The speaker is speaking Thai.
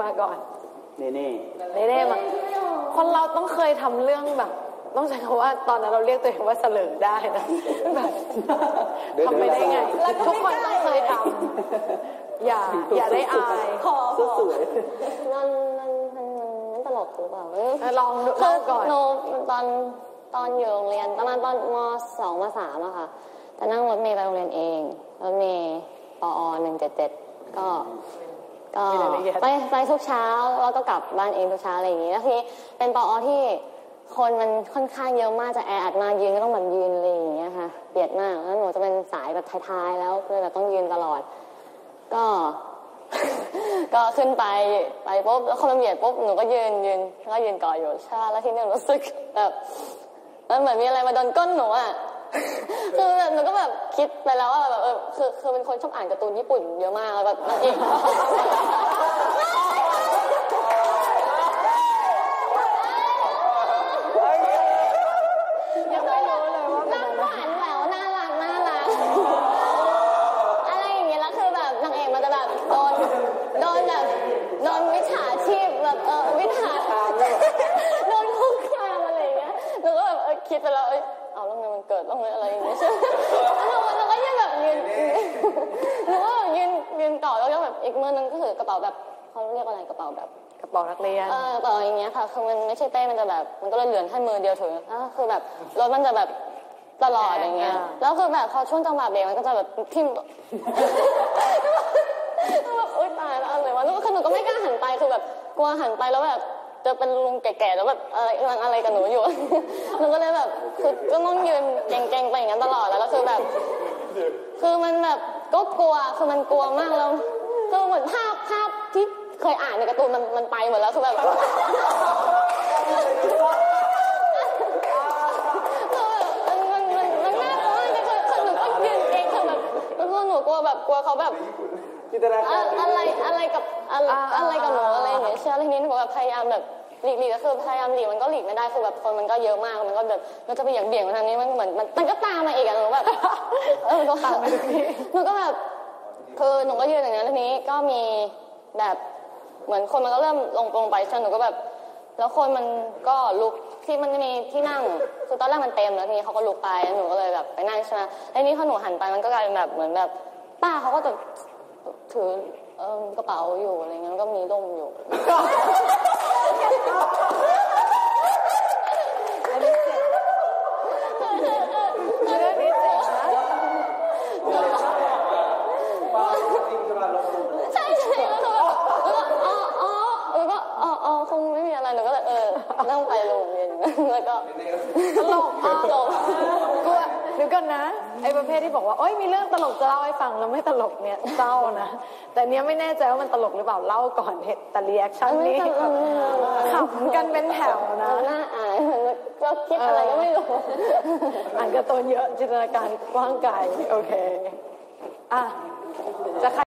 มาก่อนเน่เน่เน่ๆมาคนเราต้องเคยทำเรื่องแบบ ต้องใช้คำว่าตอนนั้นเราเรียกตัวเองว่าเสลิงได้นะแบบทำไปได้ไงทุกคนต้องเคยทำอย่าอย่าได้อายขอสสวยมันมันมันมันตลกหรือเปล่าเออลองดูคืเล่าอก่อนหนูตอนตอนอยู่โรงเรียนประมาณตอนมสองมสามอะค่ะจะนั่งรถเมล์ไปโรงเรียนเองรถเมล์ปอหนึ่งเจ็ดเจ็ดก็ ก็มีรายละเอียด ไปไปทุกเช้าแล้วก็กลับบ้านเองทุกเช้าอะไรอย่างงี้แล้วทีนี้เป็นปอที่คนมันค่อนข้างเยอะมากจะแออัดมากยืนก็ต้องแบบยืนอะไรอย่างเงี้ยค่ะเบียดมากแล้วหนูจะเป็นสายแบบท้ายๆแล้วคือแบบต้องยืนตลอด ก็ ก็ขึ้นไปไปปุ๊บแล้วคนมาเบียดปุ๊บหนูก็ยืนยืนก็ยืนก่ออยู่ใช่ปะแล้วทีนี้หนูรู้สึกแบบมันเหมือนมีอะไรมาโดนก้นหนูอะคือแบบหนูก็แบบคิดไปแล้วว่าแบบเออคือคือเป็นคนชอบอ่านการ์ตูนญี่ปุ่นเยอะมากแล้วแบบนางเอก ยังไม่รู้เลยว่าเป็น น่า อะไร หวานแหววน่ารักน่ารักอะไรอย่างเงี้ยแล้วคือแบบนางเอกมันจะแบบโดนโดนแบบโดนวิชาชีพแบบเออวิชาโดนคุกคามอะไรอย่างเงี้ยหนูก็แบบเออ คิดไปแล้วเอ้ยเอาแล้วไงมันเกิดแล้วไงอะไรอย่างเงี้ยใช่ไหมแล้วหนูก็ยังแบบยืนหนูก็แบบยืนยืนต่อแล้วก็แบบอีกมือนึงก็ถือกระเป๋าแบบเขาเรียกว่าอะไรกระเป๋าแบบกระเป๋านักเรียนเออต่ออย่างเงี้ยค่ะคือมันไม่ใช่เป้มันจะแบบ มันก็เลยเหลือแค่มือเดียวถืออะคือแบบรถมันจะแบบตลอดอย่างเงี้ยอ่าแล้วคือแบบพอช่วงจังหวะเบรกมันก็จะแบบทิ่มแบบอุ้ยตายแล้วอะไรวะแล้วก็คือหนูก็ไม่กล้าหันไปคือแบบกลัวหันไปแล้วแบบจะเป็นลุงแก่ๆแล้วแบบอะไรกำลังอะไรกับหนูอยู่หนูก็เลยแบบ คือก็ต้องยืนเก่งๆไปอย่างนั้นตลอดแล้วก็คือแบบ คือมันแบบก็กลัวคือมันกลัวมากแล้วคือเหมือนภาพภาพที่เคยอ่านในการ์ตูนมันมันไปหมดแล้วคือแบบมันมันมันมันน่ากลัวมากคือคือหนูก็ยืนเองคือแบบคือหนูกลัวแบบกลัวเขาแบบจินตนาอะการอะไรอะไรกับอะไรอะไรกับหนูอะไรอย่างเงี้ยเชื่อทีนี้หนูแบบพยายามแบบ หลีกหลีกก็คือพยายามหลีกมันก็หลีกไม่ได้คือแบบคนมันก็เยอะมากมันก็แบบมันจะไปอย่างเบี่ยงมาทางนี้มันเหมือนมันมันก็ตามมาอีกอะหนูแบบเออหนูก็หนูก็แบบคือหนูก็ยืนอย่างนั้นทีนี้ก็มีแบบเหมือนคนมันก็เริ่มลงลงไปใช่หนูก็แบบ แล้วคนมันก็ลุกที่มันไม่มีที่นั่งคือตอนแรกมันเต็มแล้วทีนี้เขาก็ลุกไปแล้วหนูก็เลยแบบไปนั่งใช่ไหมแล้วนี้พอหนูหันไปมันก็กลายเป็นแบบเหมือนแบบ ป้าเขาก็จะถือกระเป๋าอยู่อะไรเงี้ยก็มีร่มอยู่ ใช่ใช่แล้วหนูแบบอ๋ออ๋อแล้วก็อ๋ออ๋อคงไม่มีอะไรหนูก็เลยเออนั่งไปโรงเรียนแล้วก็ตลกอะจบกลัว ก่อนนะไอ้ประเภทที่บอกว่าโอ๊ยมีเรื่องตลกจะเล่าให้ฟังแล้วไม่ตลกเนี่ยเศร้านะ แต่เนี้ยไม่แน่ใจว่ามันตลกหรือเปล่าเล่าก่อนเหตุแต่รีแอคชั่นไม่นี้ตลกขำกันเป็นแถวนะมันน่าอายมันก็คิดอะไรก็ไม่รู้อ่านการ์ตูนเยอะจินตนาการกว้างไกลโอเคอะจะ